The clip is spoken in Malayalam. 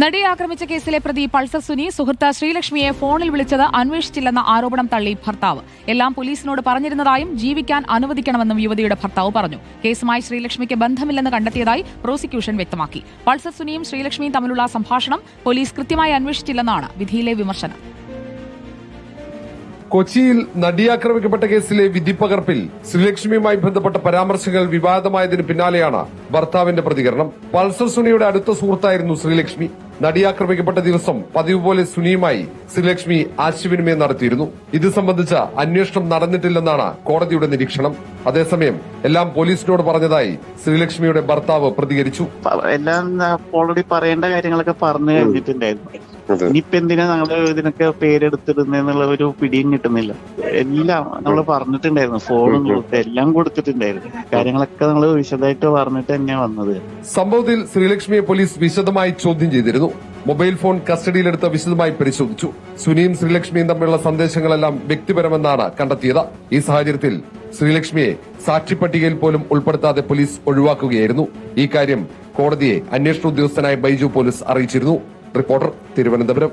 നടിയെ ആക്രമിച്ച കേസിലെ പ്രതി പൾസർ സുനി സുഹൃത്ത് ശ്രീലക്ഷ്മിയെ ഫോണിൽ വിളിച്ചത് അന്വേഷിച്ചില്ലെന്ന ആരോപണം തള്ളി ഭർത്താവ്. എല്ലാം പോലീസിനോട് പറഞ്ഞിരുന്നതായും ജീവിക്കാൻ അനുവദിക്കണമെന്നും യുവതിയുടെ ഭർത്താവ് പറഞ്ഞു. കേസുമായി ശ്രീലക്ഷ്മിക്ക് ബന്ധമില്ലെന്ന് കണ്ടെത്തിയതായി പ്രോസിക്യൂഷൻ വ്യക്തമാക്കി. പൾസർ സുനിയും ശ്രീലക്ഷ്മിയും തമ്മിലുള്ള സംഭാഷണം പോലീസ് കൃത്യമായി അന്വേഷിച്ചില്ലെന്നാണ് വിധിയിലെ വിമർശനം. കൊച്ചിയിൽ നടിയാക്രമിക്കപ്പെട്ട കേസിലെ വിധിപ്പകർപ്പിൽ ശ്രീലക്ഷ്മിയുമായി ബന്ധപ്പെട്ട പരാമർശങ്ങൾ വിവാദമായതിന് പിന്നാലെയാണ് ഭർത്താവിന്റെ പ്രതികരണം. പൾസർ സുനിയുടെ അടുത്ത സുഹൃത്തായിരുന്നു ശ്രീലക്ഷ്മി. നടിയാക്രമിക്കപ്പെട്ട ദിവസം പതിവ് പോലെ സുനിയുമായി ശ്രീലക്ഷ്മി ആശയവിനിമയം നടത്തിയിരുന്നു. ഇത് സംബന്ധിച്ച അന്വേഷണം നടന്നിട്ടില്ലെന്നാണ് കോടതിയുടെ നിരീക്ഷണം. അതേസമയം എല്ലാം പോലീസിനോട് പറഞ്ഞതായി ശ്രീലക്ഷ്മിയുടെ ഭർത്താവ് പ്രതികരിച്ചു. എല്ലാം ഓൾറെഡി പറയേണ്ട കാര്യങ്ങളൊക്കെ പറഞ്ഞു കഴിഞ്ഞിട്ടുണ്ടായിരുന്നു. ഇനിയിപ്പോ എന്തിനാ ഞങ്ങൾ ഇതിനൊക്കെ പേരെടുത്തിടുന്നുള്ള ഒരു പിടിയും കിട്ടുന്നില്ല. എല്ലാം നമ്മൾ പറഞ്ഞിട്ടുണ്ടായിരുന്നു. ഫോണും കൊടുത്ത് എല്ലാം കൊടുത്തിട്ടുണ്ടായിരുന്നു. കാര്യങ്ങളൊക്കെ നമ്മൾ വിശദമായിട്ട് പറഞ്ഞിട്ട് തന്നെയാ വന്നത്. സംഭവത്തിൽ ശ്രീലക്ഷ്മിയെ പോലീസ് വിശദമായി ചോദ്യം ചെയ്തിരുന്നു. മൊബൈൽ ഫോൺ കസ്റ്റഡിയിലെടുത്ത് വിശദമായി പരിശോധിച്ചു. സുനിയും ശ്രീലക്ഷ്മിയും തമ്മിലുള്ള സന്ദേശങ്ങളെല്ലാം വ്യക്തിപരമെന്നാണ് കണ്ടെത്തിയത്. ഈ സാഹചര്യത്തിൽ ശ്രീലക്ഷ്മിയെ സാക്ഷിപ്പട്ടികയിൽ പോലും ഉൾപ്പെടുത്താതെ പോലീസ് ഒഴിവാക്കുകയായിരുന്നു. ഈ കാര്യം കോടതിയെ അന്വേഷണ ഉദ്യോഗസ്ഥനായ ബൈജു പോലീസ് അറിയിച്ചിരുന്നു. റിപ്പോർട്ടർ തിരുവനന്തപുരം.